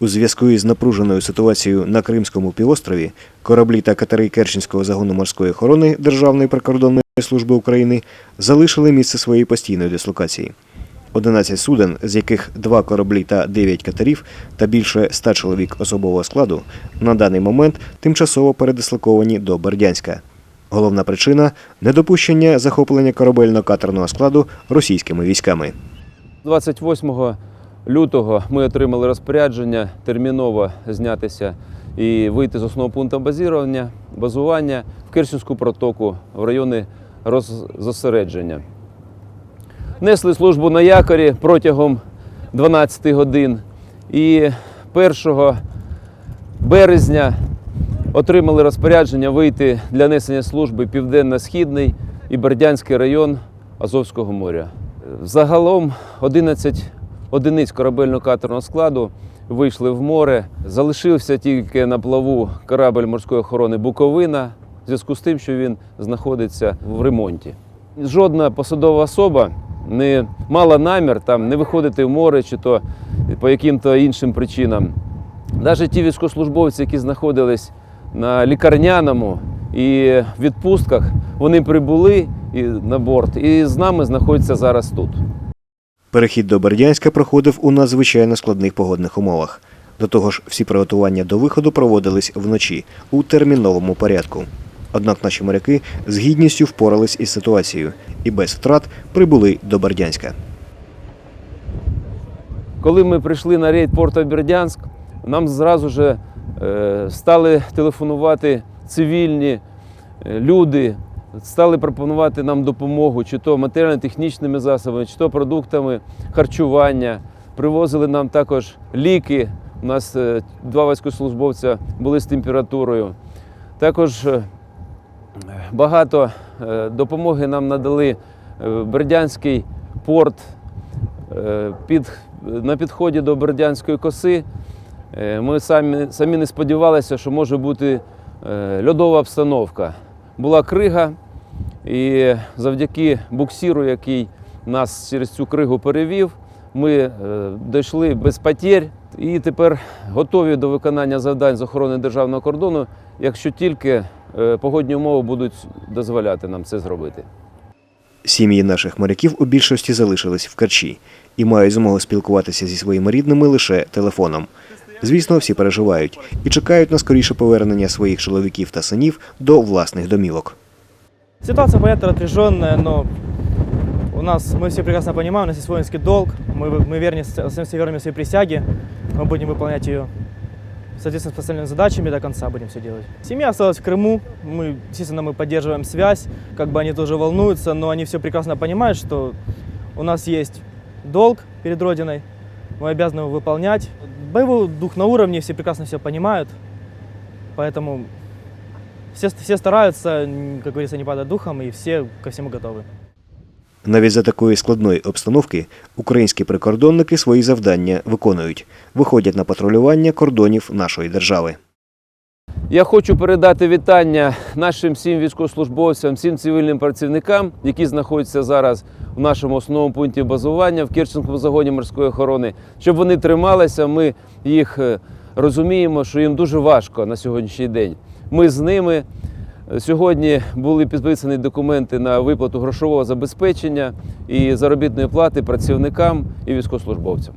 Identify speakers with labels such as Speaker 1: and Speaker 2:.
Speaker 1: У зв'язку із напруженою ситуацією на Кримському півострові кораблі та катери Керченського загону морської охорони Державної прикордонної служби України залишили місце своєї постійної дислокації. 11 суден, з яких два кораблі та 9 катерів та більше 100 чоловік особового складу, на даний момент тимчасово передислоковані до Бердянська. Головна причина недопущення захоплення корабельно-катерного складу російськими військами.
Speaker 2: 28 лютого ми отримали розпорядження терміново знятися і вийти з основного пункту базування, базування в Керченську протоку в райони роззосередження. Несли службу на якорі протягом 12 годин і 1 березня отримали розпорядження вийти для несення служби Південно-Східний і Бердянський район Азовського моря. Загалом 11 одиниць корабельно-катерного складу вийшли в море. Залишився тільки на плаву корабль морської охорони Буковина в зв'язку з тим, що він знаходиться в ремонті. Жодна посадова особа не мала намір там не виходити в море чи то по яким-то іншим причинам. Навіть ті військовослужбовці, які знаходились на лікарняному і відпустках, вони прибули на борт і з нами знаходяться зараз тут.
Speaker 1: Перехід до Бердянська проходив у надзвичайно складних погодних умовах. До того ж, всі приготування до виходу проводились вночі у терміновому порядку. Однак наші моряки з гідністю впорались із ситуацією і без втрат прибули до Бердянська.
Speaker 2: Коли ми прийшли на рейд Порта Бердянськ, нам зразу же е, стали телефонувати цивільні е, люди, стали пропонувати нам допомогу, чи то матеріально-технічними засобами, чи то продуктами харчування. Привозили нам також ліки. У нас е, два військовослужбовця були з температурою. Також е, багато е, допомоги нам надали Бердянський порт під, на підході до Бердянської коси ми самі, самі не сподівалися, що може бути льодова обстановка. Була крига, і завдяки буксіру, який нас через цю кригу перевів, ми е, дійшли без потерь і тепер готові до виконання завдань з охорони державного кордону, якщо тільки е, погодні умови будуть дозволяти нам це зробити.
Speaker 1: Сім'ї наших моряків у більшості залишились в Керчі і мають змогу спілкуватися зі своїми рідними лише телефоном. Звісно, всі переживають і чекають на скоріше повернення своїх чоловіків та синів до власних домівок.
Speaker 3: Ситуация, понятно, напряженная, но у нас, мы все прекрасно понимаем, у нас есть воинский долг, мы, мы верны, остаемся верными своей присяге, мы будем выполнять ее соответственно с поставленными задачами до конца будем все делать. Семья осталась в Крыму, мы, естественно, мы поддерживаем связь, как бы они тоже волнуются, но они все прекрасно понимают, что у нас есть долг перед Родиной, мы обязаны его выполнять. Боевой дух на уровне, все прекрасно все понимают, поэтому все, все стараются, как говорится, не падать духом, и все ко всему готовы.
Speaker 1: Навіть за такої складної обстановки українські прикордонники свої завдання виконують, виходять на патрулювання кордонів нашої держави.
Speaker 2: Я хочу передати вітання нашим всім військовослужбовцям, всім цивільним працівникам, які знаходяться зараз в нашому основному пункті базування в Керченському загоні морської охорони, щоб вони трималися. Ми їх е, розуміємо, що їм дуже важко на сьогоднішній день. Ми з ними. Сьогодні були підписані документи на виплату грошового забезпечення і заробітної плати працівникам і військовослужбовцям.